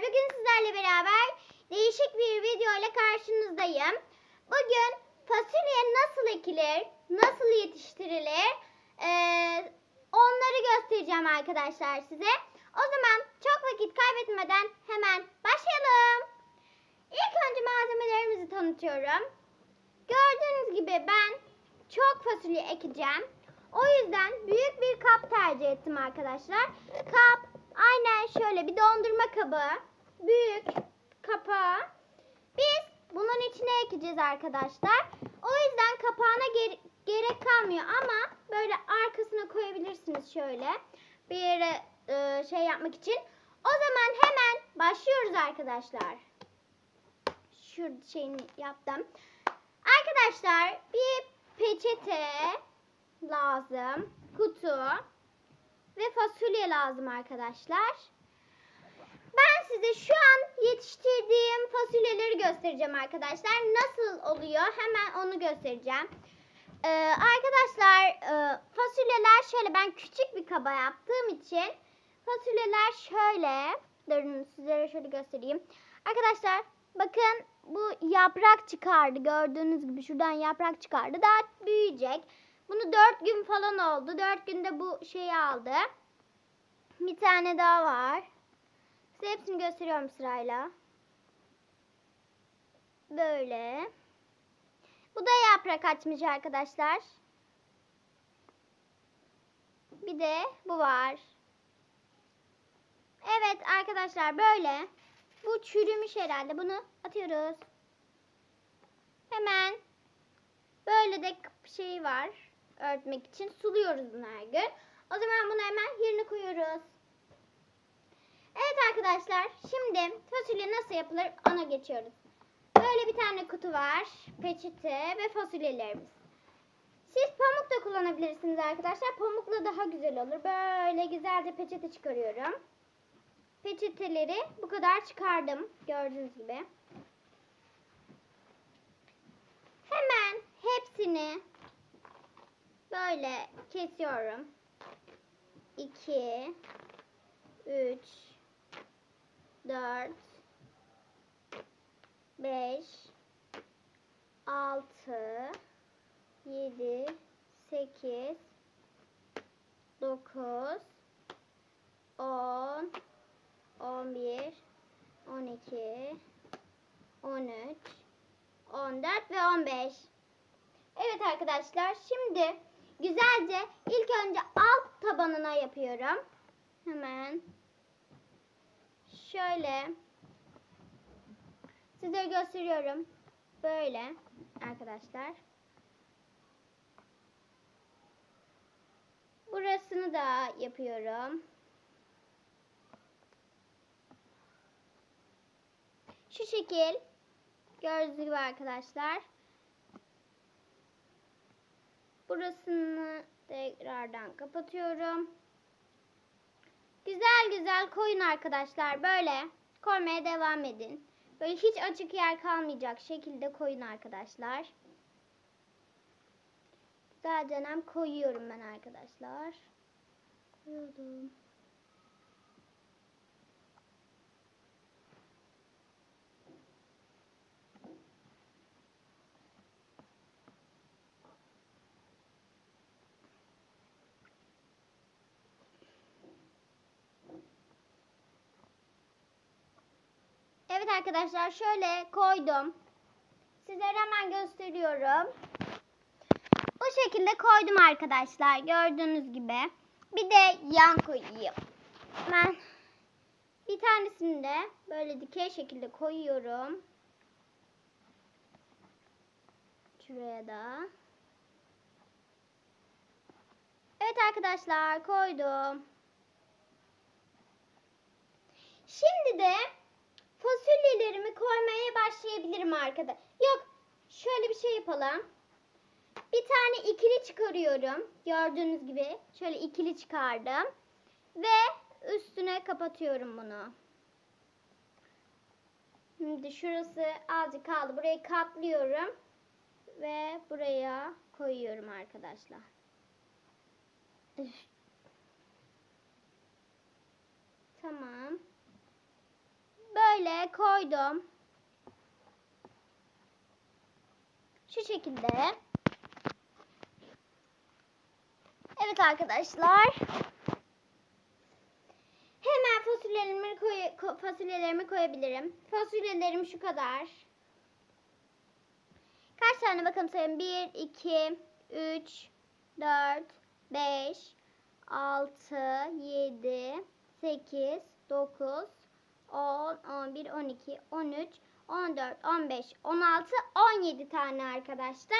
Bugün sizlerle beraber değişik bir video ile karşınızdayım. Bugün fasulye nasıl ekilir, nasıl yetiştirilir eee, onları göstereceğim arkadaşlar size. O zaman çok vakit kaybetmeden hemen başlayalım. İlk önce malzemelerimizi tanıtıyorum. Gördüğünüz gibi ben çok fasulye ekeceğim. O yüzden büyük bir kap tercih ettim arkadaşlar. Kap aynen şöyle bir dondurma kabı. Büyük kapağı. Biz bunun içine ekeceğiz arkadaşlar. O yüzden kapağına ger- gerek kalmıyor ama böyle arkasına koyabilirsiniz şöyle. Bir yere e, şey yapmak için. O zaman hemen başlıyoruz arkadaşlar. Şu şeyini yaptım. Arkadaşlar bir peçete lazım. Kutu ve fasulye lazım arkadaşlar. Ben size şu an yetiştirdiğim fasulyeleri göstereceğim arkadaşlar. Nasıl oluyor hemen onu göstereceğim. Ee, arkadaşlar e, fasulyeler şöyle ben küçük bir kaba yaptığım için fasulyeler şöyle durun sizlere şöyle göstereyim. Arkadaşlar bakın bu yaprak çıkardı gördüğünüz gibi şuradan yaprak çıkardı daha büyüyecek. Bunu 4 gün falan oldu. 4 günde bu şeyi aldı. Bir tane daha var. Size hepsini gösteriyorum sırayla. Böyle. Bu da yaprak açmış arkadaşlar. Bir de bu var. Evet arkadaşlar böyle. Bu çürümüş herhalde. Bunu atıyoruz. Hemen böyle de şey var. Örtmek için suluyoruz bunu her gün. O zaman bunu hemen yerine koyuyoruz. Evet arkadaşlar şimdi fasulye nasıl yapılır ona geçiyoruz. Böyle bir tane kutu var. Peçete ve fasulyelerimiz. Siz pamuk da kullanabilirsiniz arkadaşlar. Pamukla daha güzel olur. Böyle güzelce peçete çıkarıyorum. Peçeteleri bu kadar çıkardım. Gördüğünüz gibi. Hemen hepsini böyle kesiyorum. 2 3 4 5 6 7 8 9 10 11 12 13 14 ve 15 Evet arkadaşlar şimdi güzelce ilk önce alt tabanına yapıyorum. Hemen şöyle size gösteriyorum. Böyle arkadaşlar. Burasını da yapıyorum. Şu şekil gördüğünüz gibi arkadaşlar. Burasını tekrardan kapatıyorum. Güzel güzel koyun arkadaşlar. Böyle koymaya devam edin. Böyle hiç açık yer kalmayacak şekilde koyun arkadaşlar. Güzelce koyuyorum ben arkadaşlar. Koyuyorum. Evet arkadaşlar şöyle koydum. Sizlere hemen gösteriyorum. Bu şekilde koydum arkadaşlar. Gördüğünüz gibi. Bir de yan koyayım. Ben bir tanesini de böyle dikey şekilde koyuyorum. Şuraya da. Evet arkadaşlar koydum. Şimdi de fasulyelerimi koymaya başlayabilirim arkada. Yok şöyle bir şey yapalım. Bir tane ikili çıkarıyorum. Gördüğünüz gibi şöyle ikili çıkardım. Ve üstüne kapatıyorum bunu. Şimdi şurası azıcık kaldı. Burayı katlıyorum. Ve buraya koyuyorum arkadaşlar. Tamam. Böyle koydum. Şu şekilde. Evet arkadaşlar. Hemen fasulyelerimi, koy ko- fasulyelerimi koyabilirim. Fasulyelerim şu kadar. Kaç tane bakalım sayayım. 1, 2, 3, 4, 5, 6, 7, 8, 9, 10, 11, 12, 13, 14, 15, 16, 17 tane arkadaşlar.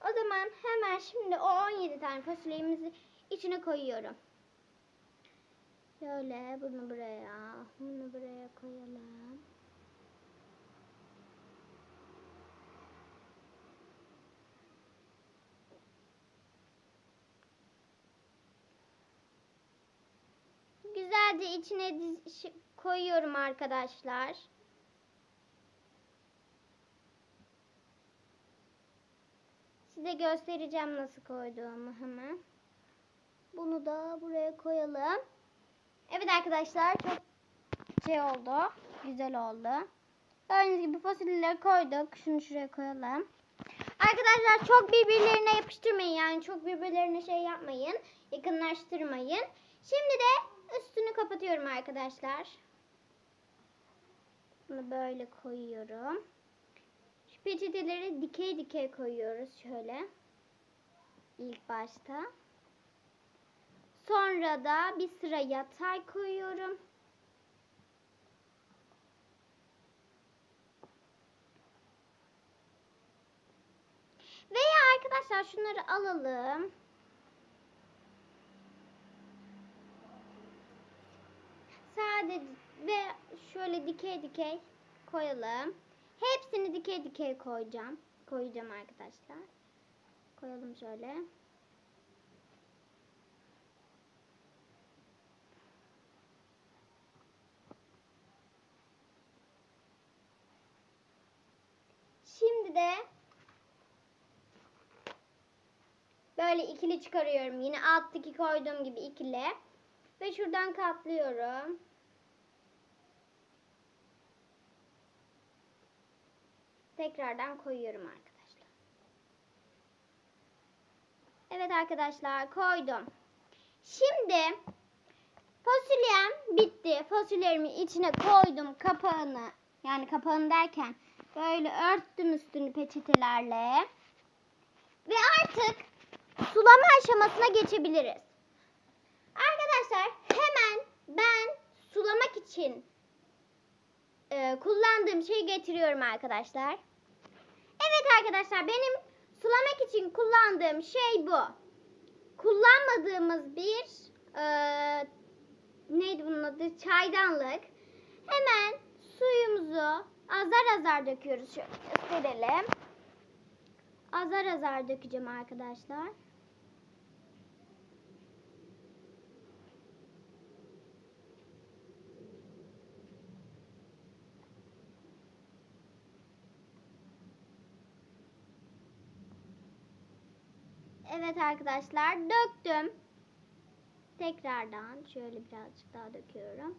O zaman hemen şimdi o 17 tane fasulyemizi içine koyuyorum. Şöyle bunu buraya, bunu buraya koyalım. Güzelce içine diz- koyuyorum arkadaşlar. Size göstereceğim nasıl koyduğumu hemen. Bunu da buraya koyalım. Evet arkadaşlar çok şey oldu. Güzel oldu. Gördüğünüz gibi fasulyeleri koyduk. Şunu şuraya koyalım. Arkadaşlar çok birbirlerine yapıştırmayın. Yani çok birbirlerine şey yapmayın. Yakınlaştırmayın. Şimdi de üstünü kapatıyorum arkadaşlar. Bunu böyle koyuyorum. Şu peçeteleri dikey dikey koyuyoruz şöyle. İlk başta. Sonra da bir sıra yatay koyuyorum. Veya arkadaşlar şunları alalım. Sadece ve şöyle dikey dikey koyalım. Hepsini dikey dikey koyacağım. Koyacağım arkadaşlar. Koyalım şöyle. Şimdi de böyle ikili çıkarıyorum. Yine alttaki koyduğum gibi ikili. Ve şuradan katlıyorum. Tekrardan koyuyorum arkadaşlar. Evet arkadaşlar koydum. Şimdi fasulyem bitti. Fasulyelerimi içine koydum kapağını. Yani kapağını derken böyle örttüm üstünü peçetelerle. Ve artık sulama aşamasına geçebiliriz. Arkadaşlar hemen ben sulamak için e, kullandığım şeyi getiriyorum arkadaşlar. Arkadaşlar benim sulamak için kullandığım şey bu. Kullanmadığımız bir e, neydi bunun adı? Çaydanlık. Hemen suyumuzu azar azar döküyoruz. Şöyle gösterelim. Azar azar dökeceğim arkadaşlar. Evet arkadaşlar döktüm. Tekrardan şöyle birazcık daha döküyorum.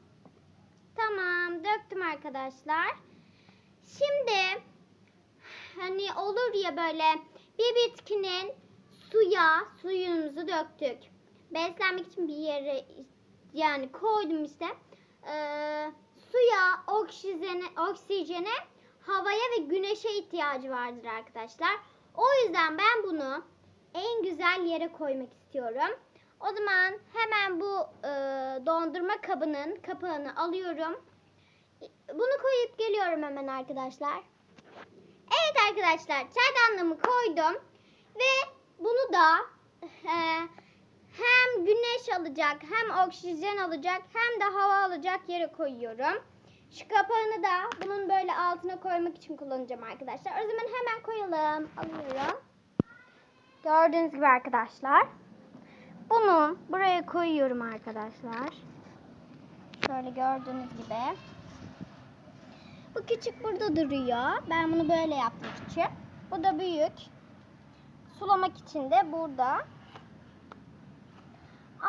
Tamam döktüm arkadaşlar. Şimdi hani olur ya böyle bir bitkinin suya suyumuzu döktük. Beslenmek için bir yere yani koydum işte. Ee, suya, oksijene, oksijene, havaya ve güneşe ihtiyacı vardır arkadaşlar. O yüzden ben bunu en güzel yere koymak istiyorum. O zaman hemen bu e, dondurma kabının kapağını alıyorum. Bunu koyup geliyorum hemen arkadaşlar. Evet arkadaşlar çaydanlığımı koydum. Ve bunu da e, hem güneş alacak hem oksijen alacak hem de hava alacak yere koyuyorum. Şu kapağını da bunun böyle altına koymak için kullanacağım arkadaşlar. O zaman hemen koyalım. Alıyorum. Gördüğünüz gibi arkadaşlar. Bunu buraya koyuyorum arkadaşlar. Şöyle gördüğünüz gibi. Bu küçük burada duruyor. Ben bunu böyle yaptım küçük. Bu da büyük. Sulamak için de burada.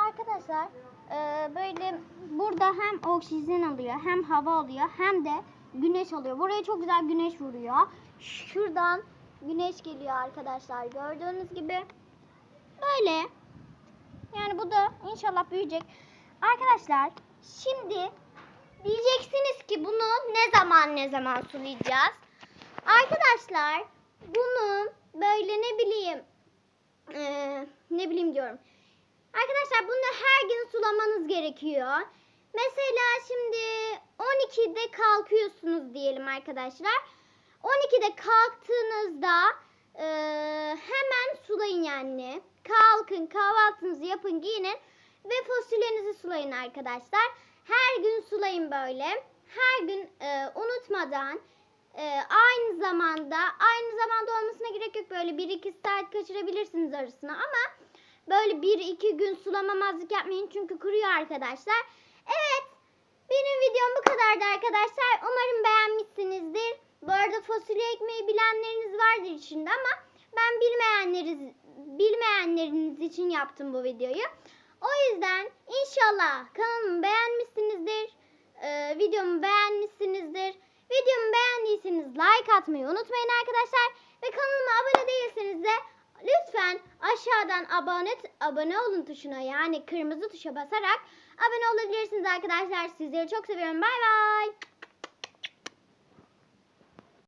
Arkadaşlar e, böyle burada hem oksijen alıyor hem hava alıyor hem de güneş alıyor. Buraya çok güzel güneş vuruyor. Şuradan güneş geliyor arkadaşlar. Gördüğünüz gibi. Böyle. Yani bu da inşallah büyüyecek. Arkadaşlar şimdi diyeceksiniz ki bunu ne zaman ne zaman sulayacağız? Arkadaşlar bunu böyle ne bileyim eee, ne bileyim diyorum. Arkadaşlar bunu her gün sulamanız gerekiyor. Mesela şimdi 12'de kalkıyorsunuz diyelim arkadaşlar. 12'de kalktığınızda eee, hemen sulayın yani. Kalkın kahvaltınızı yapın giyinin ve fasulyenizi sulayın arkadaşlar. Her gün sulayın böyle. Her gün eee, unutmadan eee, aynı zamanda aynı zamanda olmasına gerek yok böyle 1-2 saat kaçırabilirsiniz arasına ama böyle 1-2 gün sulamamazlık yapmayın çünkü kuruyor arkadaşlar. Evet benim videom bu kadardı arkadaşlar. Umarım beğenmişsinizdir. Bu arada fasulye ekmeği bilenleriniz vardır içinde ama ben bilmeyenleriniz, bilmeyenleriniz için yaptım bu videoyu. O yüzden inşallah kanalımı beğenmişsinizdir. Ee, videomu beğenmişsinizdir. Videomu beğendiyseniz like atmayı unutmayın arkadaşlar. Ve kanalıma abone değilseniz de lütfen aşağıdan abone abone olun tuşuna yani kırmızı tuşa basarak abone olabilirsiniz arkadaşlar. Sizleri çok seviyorum. Bay bay.